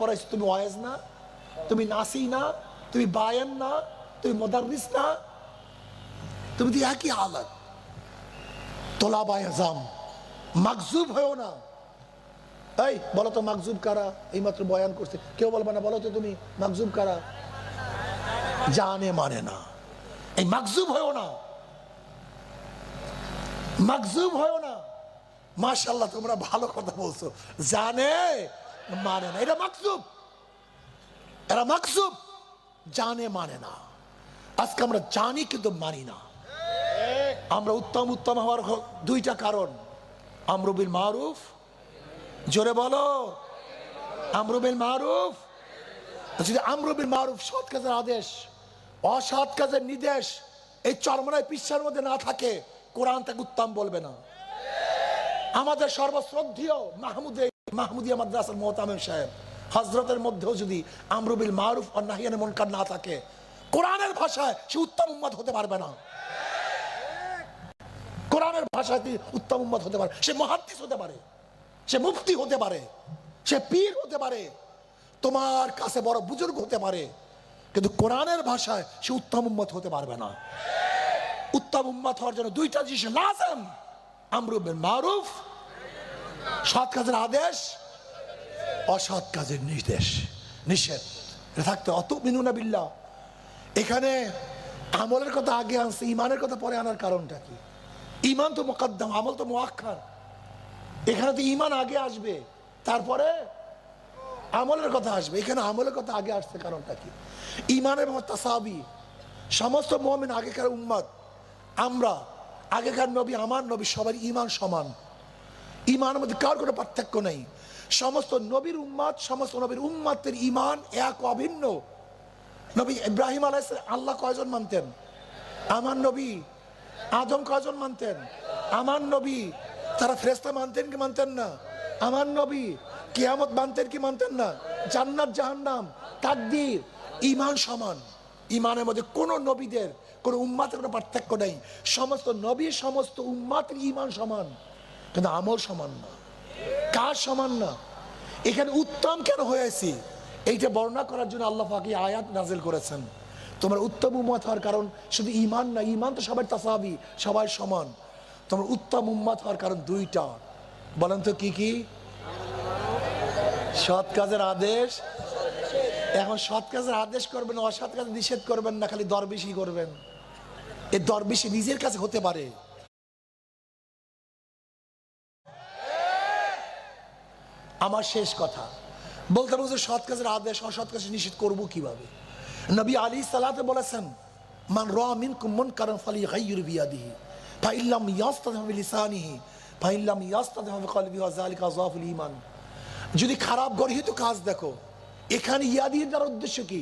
পড়াইছো তুমি ওয়াজ না, তুমি নাসি না, তুমি বায়ান না, তুমি মোদারিস না, তুমি তো একই হালত। তোলা বায়াজাম মাকজুব হয়েও না। এই, বলো তো মাকজুব কারা? এইমাত্র বয়ান করছে। কেউ বলবে না, বলো তো তুমি মাকজুব কারা? জানে মানে না। এই মাকজুব হয়েও না। মাকজুব হয়েও না। মাশাল্লাহ তোমরা ভালো কথা বলছো। জানে? মানে না, এটা মাকজুব এরা মাকজুব জানে মানে না। আজকে আমরা জানি কিন্তু মানি না। আমরা উত্তম উত্তম হওয়ার দুইটা কারণ। আমরুবিল মারুফ। জোরে বলো। আমরুবিল মারুফ। যদি আমরুবিল মারুফ সৎ কাজের আদেশ, অসৎ কাজের নির্দেশ, এই চরমনায় পিসার মধ্যে না থাকে, কোরআন তাকে উত্তম বলবে না। আমাদের সর্বশ্রদ্ধীয় মাহমুদে মাহমুদিয়া মাদ্রাসার মোহতামিম সাহেব হজরতের মধ্যেও যদি আমরুবিল মারুফ আর নাহিয়ানে মনকার না থাকে, কোরআনের ভাষায় সে উত্তম উম্মত হতে পারবে না। কোরআনের ভাষায় তিনি উত্তম উম্মত হতে পারে। সে মহাদ্দিস হতে পারে, সে মুফতি হতে পারে, সে পীর হতে পারে, তোমার কাছে বড় বুজুর্গ হতে পারে, কিন্তু কোরআনের ভাষায় সে উত্তম উম্মত হতে পারবে না। উত্তম উম্মত হওয়ার জন্য দুইটা জিনিস লাজম আমরুবের মারুফ সৎ কাজের আদেশ, অসৎ কাজের নির্দেশ। নিষেধ। এটা থাকতে অত মিনুনা বিল্লাহ। এখানে আমলের কথা আগে আনছে ইমানের কথা পরে আনার কারণটা কি? ইমান তো মোকাদ্দম, আমল তো মোয়াক্ষার এখানে তো ইমান আগে আসবে, তারপরে আমলের কথা আসবে। এখানে আমলের কথা আগে আসছে কারণটা কি? ইমানের এবং তাসাবি, সমস্ত মোহামিন আগেকার উম্মত আমরা, আগেকার নবী, আমার নবী সবার ইমান সমান। ইমানের মধ্যে কার কোনো পার্থক্য নেই। সমস্ত নবীর উম্মাদ, সমস্ত নবীর উম্মাতের ইমান এক অভিন্ন। নবী ইব্রাহিম আলাইস আল্লাহ কয়জন মানতেন? আমার নবী আদম কয়জন মানতেন? আমার নবী তারা ফেরেস্তা মানতেন কি মানতেন না? আমার নবী কিয়ামত মানতেন কি মানতেন না? জান্নাত, জাহান্নাম, তাকদীর ইমান সমান। ইমানের মধ্যে কোনো নবীদের, কোনো উম্মাতের কোনো পার্থক্য নেই। সমস্ত নবী, সমস্ত উম্মাতের ইমান সমান। কিন্তু আমল সমান না। কার সমান না। এখানে উত্তম কেন হয়েছি এইটা বর্ণনা করার জন্য আল্লাহ ফাঁকি আয়াত নাজিল করেছেন। তোমার উত্তম উম্মত হওয়ার কারণ শুধু ইমান না ইমান তো সবার তাসাবি, সবাই সমান। তোমার উত্তম উম্মত হওয়ার কারণ দুইটা। বলেন তো কি কি? সৎ কাজের আদেশ। এখন সৎ কাজের আদেশ করবেন, অসৎ কাজে নিষেধ করবেন না, খালি দরবেশি করবেন। এই দরবেশি নিজের কাছে হতে পারে। আমার শেষ কথা। বলতে বলতে সৎ কাজের আদেশ, অসৎ কাজে নিষেধ করব কীভাবে? নবী আলী সালাতে বলেছেন, মান র মিন কুমন কারণ ফালি গাইয়ুর বিয়াদিহি, ফাইল্লাম ইয়াস্তাদে লিসানিহি ফাইল্লাম ইয়াস্তাদে হবে কলবি ওয়াজালিকা যাফুল ঈমান। যদি খারাপ গর্হিত কাজ দেখো, এখানে ইয়াদির দ্বারা উদ্দেশ্য কি?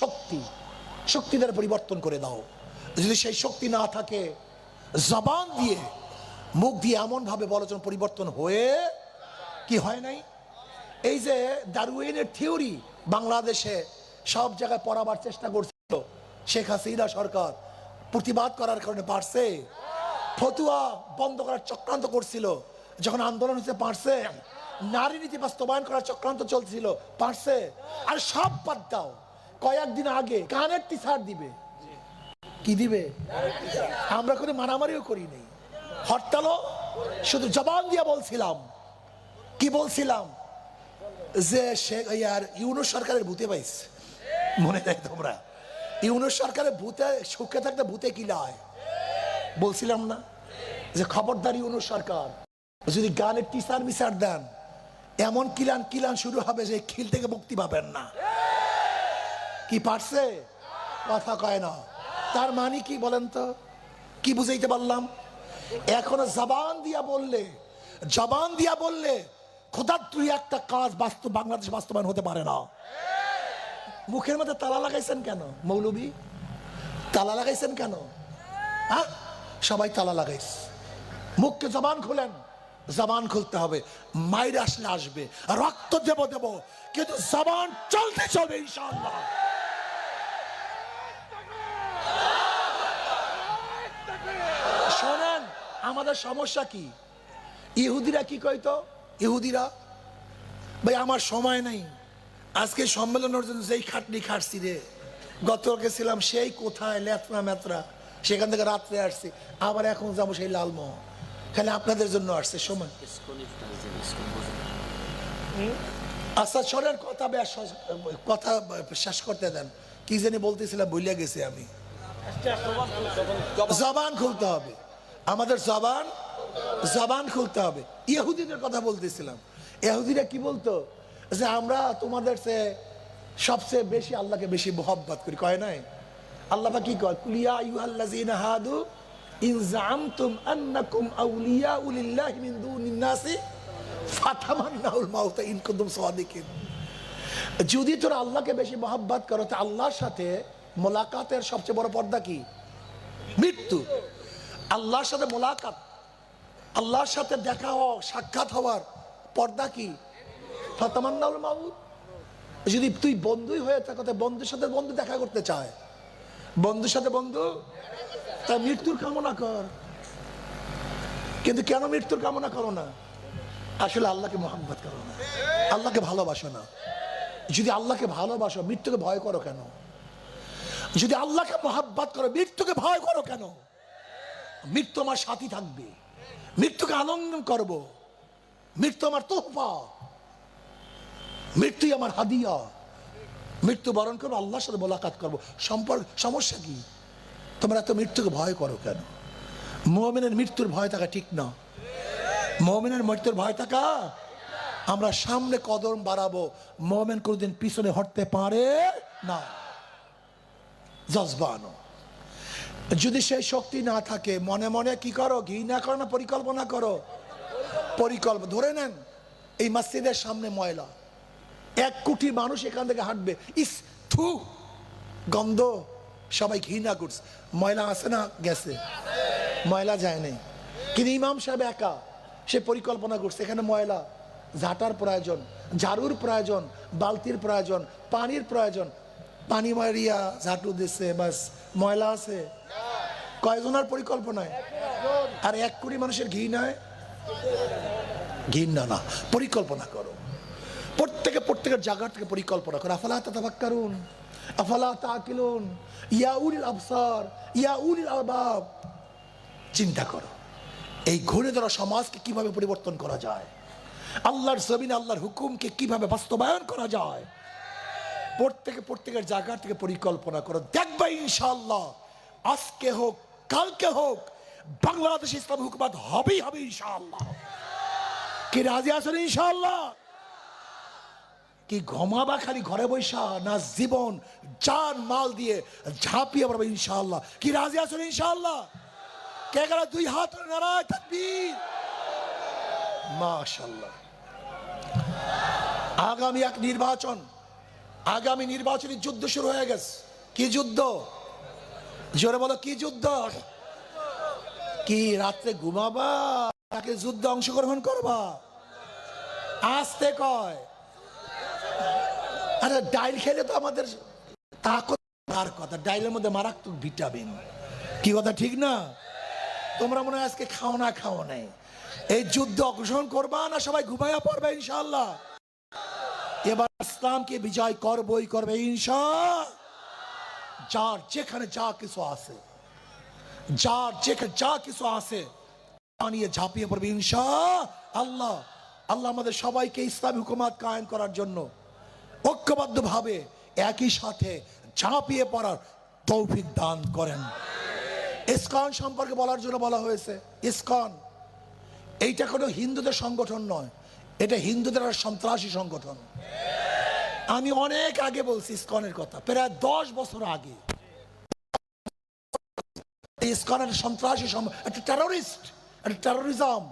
শক্তি। শক্তি দ্বারা পরিবর্তন করে দাও। যদি সেই শক্তি না থাকে, জবান দিয়ে, মুখ দিয়ে এমন ভাবে বলচন পরিবর্তন হয়ে কি হয় নাই? এই যে দারুইনের থিওরি বাংলাদেশে সব জায়গায় পড়াবার চেষ্টা করছিল শেখ হাসিনা সরকার, প্রতিবাদ করার কারণে পারছে। ফতুয়া বন্ধ করার চক্রান্ত করছিল, যখন আন্দোলন হচ্ছে পারছে। নারী নীতি বাস্তবায়ন করার চক্রান্ত চলছিল, পারছে। আর সব বাদ দাও, কয়েকদিন আগে কানের টিচার দিবে। কি দিবে? আমরা কোনো মারামারিও করি নেই। হরতালও, শুধু জবান দিয়ে বলছিলাম কি বলছিলাম? যে ইয়ার ইউনুস সরকারের ভূতে পাইছে মনে দেয় তোমরা? ইউনুস সরকারের ভূতে, সুখে থাকতে ভূতে কি লায় বলছিলাম না? যে খবরদার ইউনুস সরকার, যদি গানের টিচার মিসার দেন, এমন কিলান কিলান শুরু হবে যে খিল থেকে মুক্তি পাবেন না। কি পারছে? কথা কয় না। তার মানে কি বলেন তো? কি বুঝাইতে পারলাম? এখনও জবান দিয়া বললে, জবান দিয়া বললে তুই একটা কাজ বাস্তব বাংলাদেশ বাস্তবায়ন হতে পারে না। মুখের মধ্যে তালা লাগাইছেন কেন? মৌলবী, তালা লাগাইছেন কেন? হ্যাঁ? সবাই তালা লাগাইস মুখকে জবান খুলেন। জবান খুলতে হবে। মায়ের আসলে আসবে। রক্ত দেব দেব। কিন্তু জবান চলতে চলবে, ইনশাআল্লাহ। শোনেন, আমাদের সমস্যা কি? ইহুদিরা কি কইতো? ইহুদিরা ভাই আমার সময় নেই। আজকে সম্মেলনের জন্য যেই খাটনি খাটছি রে গতকালকে ছিলাম সেই কোথায় লেতরা মেতরা সেখান থেকে রাত্রে আসছি আবার এখন যাব সেই লালমোহন। খালি আপনাদের জন্য আসছে সময়। আচ্ছা শোনেন কথা কথা শেষ করতে দেন। কি জানি বলতেছিলাম ভুলিয়া গেছি আমি। জবান খুলতে হবে। আমাদের জবান জবান খুলতে হবে। ইহুদিদের কথা বলতেছিলাম। ইহুদিরা কি বলতো? যে আমরা তোমাদের সে সবচেয়ে বেশি আল্লাহকে বেশি মোহব্বত করি। কয় নাই? আল্লাহ কি কয়? কুলিয়া আইয়ুহাল্লাযীনা হাদু যদি তোরা আল্লাহকে বেশি মহাব্বাত করো, তো আল্লাহর সাথে মোলাকাতের সবচেয়ে বড় পর্দা কি? মৃত্যু। আল্লাহর সাথে মোলাকাত। আল্লাহর সাথে দেখা হওয়া, সাক্ষাৎ হওয়ার পর্দা কি? যদি তুই বন্ধুই হয়ে থাকো, তো বন্ধুর সাথে বন্ধু দেখা করতে চায়। বন্ধুর সাথে বন্ধু? তা মৃত্যুর কামনা কর। কিন্তু কেন মৃত্যুর কামনা করো না? আসলে আল্লাহকে মোহাম্মত করো না। আল্লাহকে ভালোবাসো না। যদি আল্লাহকে ভালোবাসো, মৃত্যুকে ভয় করো কেন? যদি আল্লাহকে মহাব্বাত করো, মৃত্যুকে ভয় করো কেন? মৃত্যু আমার সাথী থাকবে। মৃত্যুকে আনন্দন করব। মৃত্যু আমার তোহফা। মৃত্যুই আমার হাদিয়া। মৃত্যু বরণ করব, আল্লাহর সাথে মোলাকাত করব। সম্পর্ক সমস্যা কি? তোমরা এত মৃত্যুকে ভয় করো কেন? মোহামেনের মৃত্যুর ভয় থাকা ঠিক না। মোহামেনের মৃত্যুর ভয় থাকা? আমরা সামনে কদম বাড়াবো। মোহামেন কোনোদিন পিছনে হটতে পারে না। জজবানো। যদি সেই শক্তি না থাকে, মনে মনে কি করো? ঘৃণা করো না, পরিকল্পনা করো? পরিকল্পনা ধরে নেন, এই মসজিদের সামনে ময়লা। এক কোটি মানুষ এখান থেকে হাঁটবে। ইস, থু! গন্ধ, সবাই ঘৃণা করছে। ময়লা আছে না? গেছে। ময়লা যায় নাই। কিন্তু ইমাম সাহেব একা। সে পরিকল্পনা করছে। এখানে ময়লা, ঝাঁটার প্রয়োজন, ঝাড়ুর প্রয়োজন, বালতির প্রয়োজন, পানির প্রয়োজন। পানি মারিয়া ঝাঁটু দিচ্ছে বাস। ময়লা আছে। কয়জনের পরিকল্পনায়? আর এক কোটি মানুষের ঘি নয় ঘৃণা না পরিকল্পনা করো। প্রত্যেকে প্রত্যেকের জায়গার থেকে পরিকল্পনা করো। আফালা তাতাফাক্কারুন, আফালা তাকিলুন ইয়া উলিল আবসার, ইয়া উলিল আলবাব। চিন্তা করো, এই ঘুরে ধরা সমাজকে কীভাবে পরিবর্তন করা যায়? আল্লাহর জমিন আল্লাহর হুকুমকে কীভাবে বাস্তবায়ন করা যায়? প্রত্যেকে প্রত্যেকের জায়গা থেকে পরিকল্পনা করো দেখবে ইনশাল্লাহ আজকে হোক, কালকে হোক, বাংলাদেশ ইসলাম হুকুমাত হবেই হবে ইনশাল্লাহ কি রাজি আছেন ইনশাল্লাহ কি ঘমাবা খালি ঘরে বৈশা, না জীবন, জান, মাল দিয়ে ঝাঁপিয়ে পড়বে ইনশাল্লাহ কি রাজি আছেন ইনশাল্লাহ কে গেল দুই হাত নারায় তাকবীর? মাশাল্লাহ আগামী এক নির্বাচন আগামী নির্বাচনী যুদ্ধ শুরু হয়ে গেছে। কি যুদ্ধ? জোরে বলো, কি যুদ্ধ? কি রাত্রে ঘুমাবা? তাকে যুদ্ধে অংশগ্রহণ করবা? আসতে কয়। আরে, ডাইল খেলে তো আমাদের আর কথা। ডাইলের মধ্যে মারাত্মক ভিটামিন। কি কথা, ঠিক না? তোমরা মনে হয় আজকে খাও না, খাও নাই। এই যুদ্ধ অংশগ্রহণ করবা না, সবাই ঘুমাইয়া পড়বে ইনশাল্লাহ এবার ইসলামকে বিজয় করবই করবে ইনশা যার যেখানে যা কিছু আছে, যার যেখানে যা কিছু আছে নিয়ে ঝাঁপিয়ে পড়বে ইনশা আল্লাহ আল্লাহ আমাদের সবাইকে ইসলামী হুকুমাত কায়েম করার জন্য ঐক্যবদ্ধভাবে একই সাথে ঝাঁপিয়ে পড়ার তৌফিক দান করেন। ইসকন সম্পর্কে বলার জন্য বলা হয়েছে, ইসকন, এইটা কোনো হিন্দুদের সংগঠন নয় এটা হিন্দুদের সন্ত্রাসী সংগঠন। আমি অনেক আগে বলছি ইসকনের কথা, প্রায় দশ বছর আগে। ইসকন একটা সন্ত্রাসী একটা টেরোরিস্ট একটা টেরোরিজম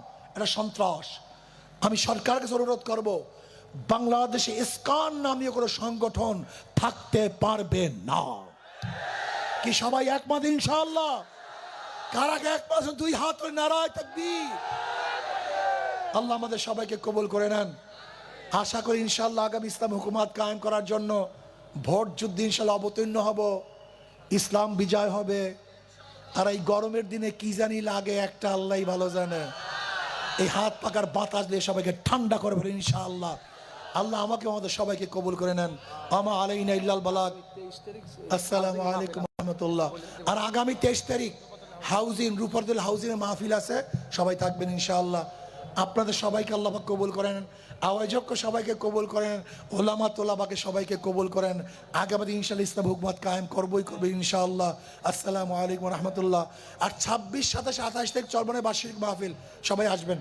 সন্ত্রাস। আমি সরকারকে অনুরোধ করব, বাংলাদেশে ইসকন নামীয় কোনো সংগঠন থাকতে পারবে না। কি সবাই একমত ইনশাআল্লাহ? কার আগে একমত? দুই হাত নারায় থাকবি? আল্লাহ আমাদের সবাইকে কবুল করে নেন। আশা করি ইনশাল্লাহ আগামী ইসলাম হুকুমাত কায়েম করার জন্য ভোট যুদ্ধে ইনশাল্লাহ অবতীর্ণ হব। ইসলাম বিজয় হবে। আর এই গরমের দিনে কি জানি লাগে একটা আল্লাহ ভালো জানে। এই হাত পাকার বাতাস দিয়ে সবাইকে ঠান্ডা করে করবে ইনশাআল্লাহ। আল্লাহ আমাকে আমাদের সবাইকে কবুল করে নেন। আমা আলাইনা ইল্লাল বালাগ। আসসালামু আলাইকুম রহমতুল্লাহ। আর আগামী তেইশ তারিখ হাউজিং রূপরদুল হাউজিং মাহফিল আছে। সবাই থাকবেন ইনশাআল্লাহ। আপনাদের সবাইকে আল্লাহ কবুল করেন। আওয়াজক্য সবাইকে কবুল করেন। ওলামা তোলাবাকে সবাইকে কবুল করেন। আগে আমাদের ইনশাল ইসলাম হুকমত কায়েম করবই করবে ইনশাআল্লাহ। আসসালামু আলাইকুম রহমতুল্লাহ। আর ছাব্বিশ, সাতাশ, আঠাশ থেকে চলবনে বার্ষিক মাহফিল। সবাই আসবেন।